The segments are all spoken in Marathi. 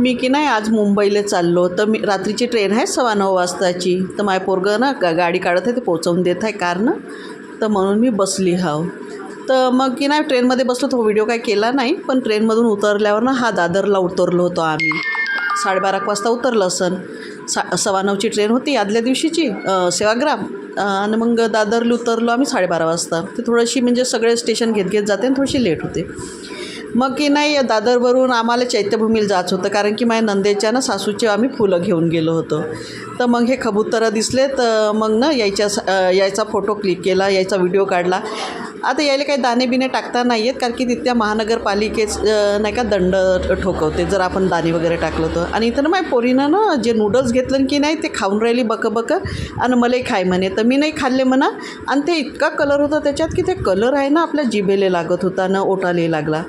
मी की नाही आज मुंबईला चाललो. तर मी रात्रीची ट्रेन आहे सव्वा नऊ वाजताची. तर माय पोरगं ना गा गाडी काढत आहे ते पोचवून देत आहे कारनं. तर म्हणून मी बसली हाव. तर मग की नाही ट्रेनमध्ये बसलो तो व्हिडिओ काय केला नाही. पण ट्रेनमधून उतरल्यावर ना हा दादरला उतरलो होतो आम्ही. साडेबारा एक वाजता उतरलं असन. सा सव्वा नऊची ट्रेन होती आदल्या दिवशीची सेवाग्राम. आणि मग दादरला उतरलो आम्ही साडेबारा वाजता. ते थोडीशी म्हणजे सगळे स्टेशन घेत घेत जाते आणि थोडीशी लेट होते. मग की नाही दादरवरून आम्हाला चैत्यभूमीला जायचं होतं. कारण की माझ्या नंदेच्या ना सासूचे आम्ही फुलं घेऊन गेलो होतो. तर मग हे कबुतरं दिसले तर मग ना यायच्या यायचा फोटो क्लिक केला यायचा व्हिडिओ काढला. आता यायला काही दाणे बिणे टाकता नाही आहेत कारण की तिथल्या महानगरपालिकेच नाही का दंड ठोकवते जर आपण दाणे वगैरे टाकलं तर. आणि इथं ना माझ्या पोरीनं ना जे नूडल्स घेतलं की नाही ते खाऊन राहिली बकं बकं आणि मलाही खाय म्हणे. तर मी नाही खाल्ले म्हणा आणि ते इतका कलर होता त्याच्यात की ते कलर आहे ना आपल्या जिभेले लागत होता ना ओटाले लागला.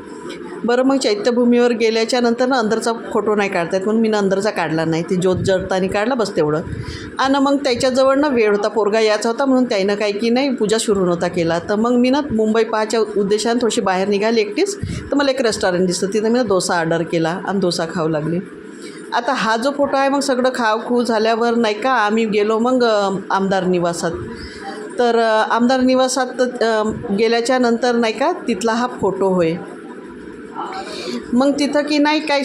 बरं मग चैत्यभूमीवर गेल्याच्यानंतर ना अंदरचा फोटो नाही काढता येत. म्हणून मी ना अंदरचा काढला नाही. ती ज्योत जळताना काढला बस तेवढं. आणि मग त्याच्याजवळ ना वेळ होता पोरगा याचा होता म्हणून त्यानं काय की नाही पूजा सुरू नव्हता केला. तर मग मी ना मुंबई पाहायच्या उद्देशाने थोडीशी बाहेर निघाली एकटीच. तर मला एक रेस्टॉरंट दिसतं तिथं मी ना डोसा ऑर्डर केला आणि डोसा खाऊ लागली. आता हा जो फोटो आहे मग सगळं खावखू झाल्यावर नाही का आम्ही गेलो मग आमदार निवासात. तर आमदार निवासात गेल्याच्यानंतर नाही का तिथला हा फोटो होय. मग तिथं की नाही काही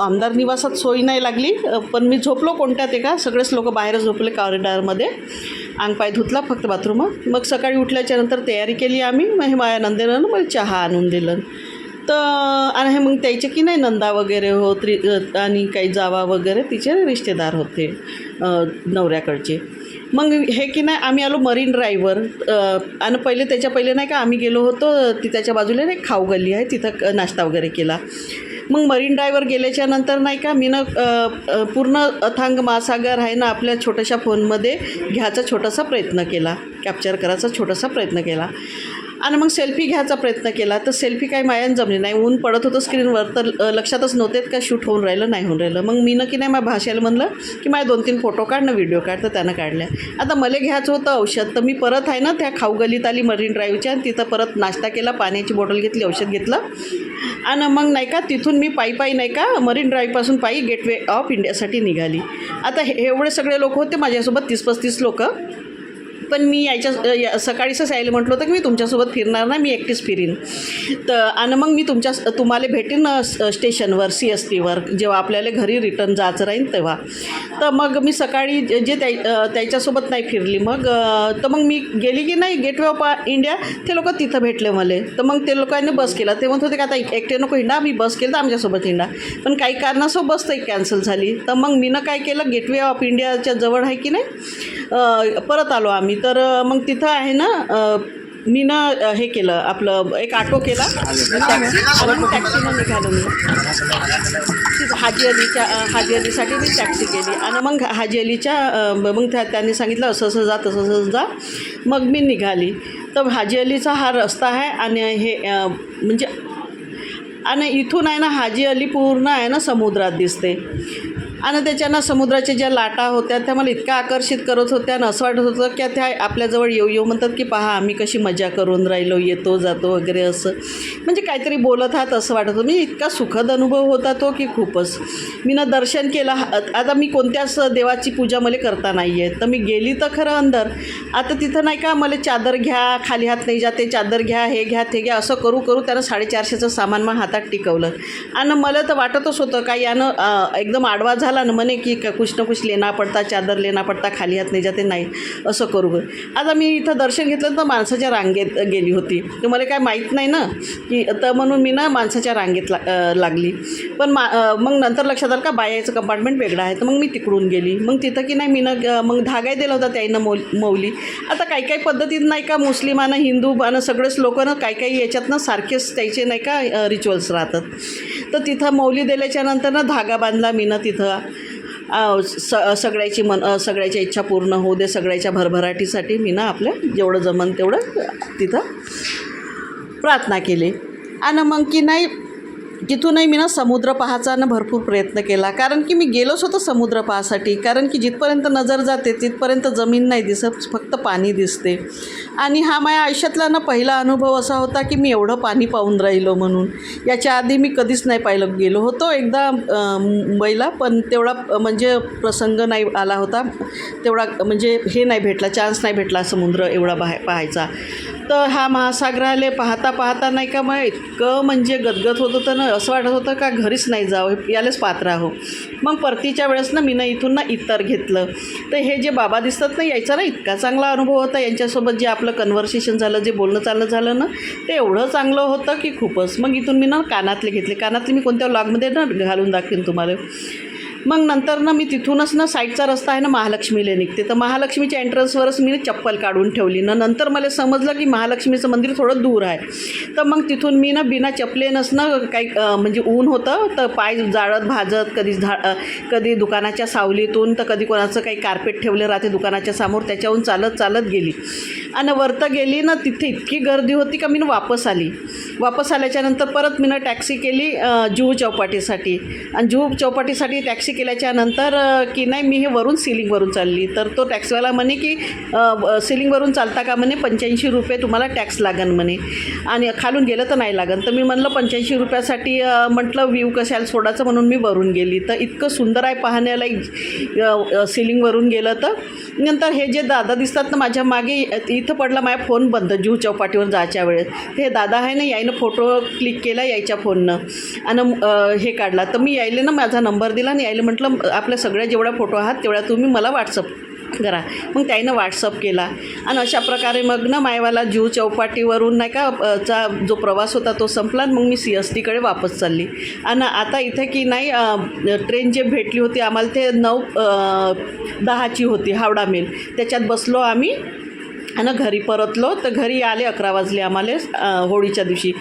आमदार निवासात सोयी नाही लागली. पण मी झोपलो कोणत्यात ते का सगळेच लोक बाहेर झोपले कॉरिडॉरमध्ये अंग पाय धुतला फक्त बाथरूमात मग सकाळी उठल्याच्यानंतर तयारी केली आम्ही. मग हे माझ्या नंदेनं मग मला चहा आणून दिलं. तर आणि हे मग त्याचे की नाही नंदा वगैरे हो त्रि आणि काही जावा वगैरे तिचे रिश्तेदार होते नवऱ्याकडचे. मग हे की नाही आम्ही आलो मरीन ड्राईव्हवर आणि पहिले त्याच्या पहिले नाही का आम्ही गेलो होतो ती त्याच्या बाजूला नाही खाऊ गल्ली आहे तिथं क- नाश्ता वगैरे केला. मग मरीन ड्रायव्हर गेल्याच्यानंतर नाही का मी ना पूर्ण अथांग महासागर आहे ना आपल्या छोट्याशा फोनमध्ये घ्यायचा छोटासा प्रयत्न केला. कॅप्चर करायचा छोटासा प्रयत्न केला. आणि मग सेल्फी घ्यायचा प्रयत्न केला. तर सेल्फी काही मायान जमली नाही. ऊन पडत होतं स्क्रीनवर तर लक्षातच नव्हते का शूट होऊन राहिलं नाही होऊन राहिलं. मग मी की नाही माझ्या भाषेला म्हणलं की माझ्या दोन तीन फोटो काढ ना व्हिडिओ काढ. तर त्यानं काढल्या. आता मला घ्यायचं होतं औषध. तर मी परत आहे ना त्या खाऊ गलीत आली मरीन ड्राईव्हच्या आणि तिथं परत नाश्ता केला पाण्याची बॉटल घेतली औषध घेतलं. आणि मग नाही का तिथून मी पायी पायी नाही का मरीन ड्राईव्हपासून पायी गेटवे ऑफ इंडियासाठी निघाली. आता हे एवढे सगळे लोक होते माझ्यासोबत तीस पस्तीस लोकं. पण मी याच्या या सकाळीच यायला म्हटलं होतं की मी तुमच्यासोबत फिरणार नाही मी एकटीच फिरीन. तर आणि मग मी तुमच्या तुम्हाला भेटेन स्टेशनवर सी एस टीवर जेव्हा आपल्याला घरी रिटर्न जायचं राहील तेव्हा. तर मग मी सकाळी जे जे त्या त्याच्यासोबत नाही फिरली मग तर मग मी गेली की नाही गेटवे ऑफ इंडिया ते लोक तिथं भेटले मला. तर मग ते लोकांनी बस केला. ते म्हणत होते का आता एकटे नको हिंडा मी बस केलं तर आमच्यासोबत हिंडा. पण काही कारणासो बस तर कॅन्सल झाली. तर मग मीनं काय केलं गेटवे ऑफ इंडियाच्या जवळ आहे की नाही परत आलो आम्ही. तर मग तिथं आहे ना मी ना हे केलं आपलं एक ऑटो केला. टॅक्सीनं निघालो मी. तिथं हाजी अलीच्या हाजी अलीसाठी मी टॅक्सी केली. आणि मग हाजी अलीच्या मग त्या त्यांनी सांगितलं असं असं जा तसं असं जा. मग मी निघाली. तर हाजी अलीचा हा रस्ता आहे आणि हे म्हणजे आणि इथून आहे ना हाजी अली पूर्ण आहे ना समुद्रात दिसते. आणि त्याच्यानं समुद्राच्या ज्या लाटा होत्या त्या मला इतक्या आकर्षित करत होत्या आणि असं वाटत होतं की त्या आपल्याजवळ येऊ येऊ म्हणतात की पहा आम्ही कशी मजा करून राहिलो येतो जातो वगैरे असं. म्हणजे काहीतरी बोलत आहात असं वाटत होतं. म्हणजे इतका सुखद अनुभव होता तो की खूपच. मी ना दर्शन केलं. आता मी कोणत्याच देवाची पूजा मला करता नाही आहे तर मी गेली तर खरं अंदर. आता तिथं नाही का मला चादर घ्या खाली हात नाही जाते चादर घ्या हे घ्या ते घ्या असं करू करू त्यानं साडेचारशेचं सामान मग हातात टिकवलं. आणि मला तर वाटतच होतं का यानं एकदम आडवा झाला ना म्हणे की क- कुछ ना कुछ लेना पडता चादर लेना पडता खाली हात नाही जाते नाही. असं करू गं. आता मी इथं दर्शन घेतलं तर माणसाच्या रांगेत गेली होती. तर मला काय माहीत नाही ना की तर म्हणून मी ना माणसाच्या रांगेत ला लागली. पण मा मग नंतर लक्षात आलं का बायाचं कंपार्टमेंट वेगळं आहे. तर मग मी तिकडून गेली. मग तिथं की नाही मी ना मग धागाय दिला होता त्याईनं मौल मौली. आता काही काही पद्धतीत नाही का मुस्लिमानं हिंदू आणि सगळेच लोक ना काही काही याच्यातनं सारखेच त्याचे नाही का रिच्युअल्स राहतात. तर तिथं मौली दिल्याच्या नंतर ना धागा बांधला मी ना तिथं. स सगळ्याची मन सगळ्याच्या इच्छा पूर्ण होऊ दे सगळ्याच्या भरभराटीसाठी मी ना आपल्या जेवढं जमन तेवढं तिथं प्रार्थना केली. आणि मग की नाही तिथूनही मी ना समुद्र पाहायचा ना भरपूर प्रयत्न केला. कारण की मी गेलोच होतो समुद्र पाहासाठी. कारण की जिथपर्यंत नजर जाते तिथपर्यंत जमीन नाही दिसत फक्त पाणी दिसते. आणि हा माझ्या आयुष्यातला ना पहिला अनुभव असा होता की मी एवढं पाणी पाहून राहिलो म्हणून. याच्या आधी मी कधीच नाही पाहिलं गेलो होतो एकदा मुंबईला पण तेवढा म्हणजे प्रसंग नाही आला होता. तेवढा म्हणजे हे नाही भेटला चान्स नाही भेटला समुद्र एवढा बाहे पाहायचा. तर हा महासागरालय पाहता पाहता नाही का मग इतकं म्हणजे गदगद होत होतं ना असं वाटत होतं का घरीच नाही जावं हे यालाच पात्र आहो. मग परतीच्या वेळेस ना मी ना इथून ना इतर घेतलं. तर हे जे बाबा दिसतात ना यायचा ना इतका चांगला अनुभव होता. यांच्यासोबत जे आपलं कन्व्हर्सेशन झालं जे बोलणं चाललं झालं ना ते एवढं चांगलं होतं की खूपच. मग इथून मी ना कानातले घेतले. कानातले मी कोणत्या लॉगमध्ये ना घालून दाखवेन तुम्हाला. मग नंतर ना मी तिथूनच ना साईडचा रस्ता आहे ना महालक्ष्मीला निघते. तर महालक्ष्मीच्या एंट्रन्सवरच मी ना चप्पल काढून ठेवली. ना नंतर मला समजलं की महालक्ष्मीचं मंदिर थोडं दूर आहे. तर मग तिथून मी ना बिना चपलेनच ना काही म्हणजे ऊन होतं. तर पाय जाळत भाजत कधी झा कधी दुकानाच्या सावलीतून तर कधी कोणाचं काही कार्पेट ठेवलं राहते दुकानाच्या समोर त्याच्याहून चालत चालत गेली. आणि वरतं गेली ना तिथे इतकी गर्दी होती का मी ना वापस आली. वापस आल्याच्यानंतर परत मी टॅक्सी केली जुहू चौपाटीसाठी. आणि जुहू चौपाटीसाठी टॅक्सी केल्याच्यानंतर की नाही मी हे वरून सिलिंगवरून चालली. तर तो टॅक्सीवाला म्हणे की सिलिंगवरून चालता का म्हणे पंच्याऐंशी रुपये तुम्हाला टॅक्स लागन म्हणे. आणि खालून गेलं तर नाही लागन. तर मी म्हणलं पंच्याऐंशी रुपयासाठी म्हटलं व्ह्यू कशाला सोडायचं म्हणून मी वरून गेली. तर इतकं सुंदर आहे पाहण्याला सिलिंगवरून गेलं तर. नंतर हे जे दादा दिसतात ना माझ्या मागे इथं पडला माझा फोन बंद जुहू चौपाटीवर जायच्या वेळेस. हे दादा आहे ना यायनं फोटो क्लिक केला यायच्या फोननं. आणि हे काढला. तर मी यायले ना माझा नंबर दिला आणि यायला म्हटलं आपल्या सगळ्या जेवढ्या फोटो आहात तेवढ्या तुम्ही मला व्हॉट्सअप करा. मग त्याईनं व्हॉट्सअप केला. आणि अशा प्रकारे मग ना मायवाला जीव चौपाटीवरून नाही का चा जो प्रवास होता तो संपला आणि मग मी सी एस टीकडे वापस चालली. आणि आता इथे की नाही ट्रेन जे भेटली होती आम्हाला ते नऊ दहाची होती हावडा मेल. त्याच्यात बसलो आम्ही आणि घरी परतलो तर घरी आले अकरा वाजले आम्हाला होळीच्या दिवशी.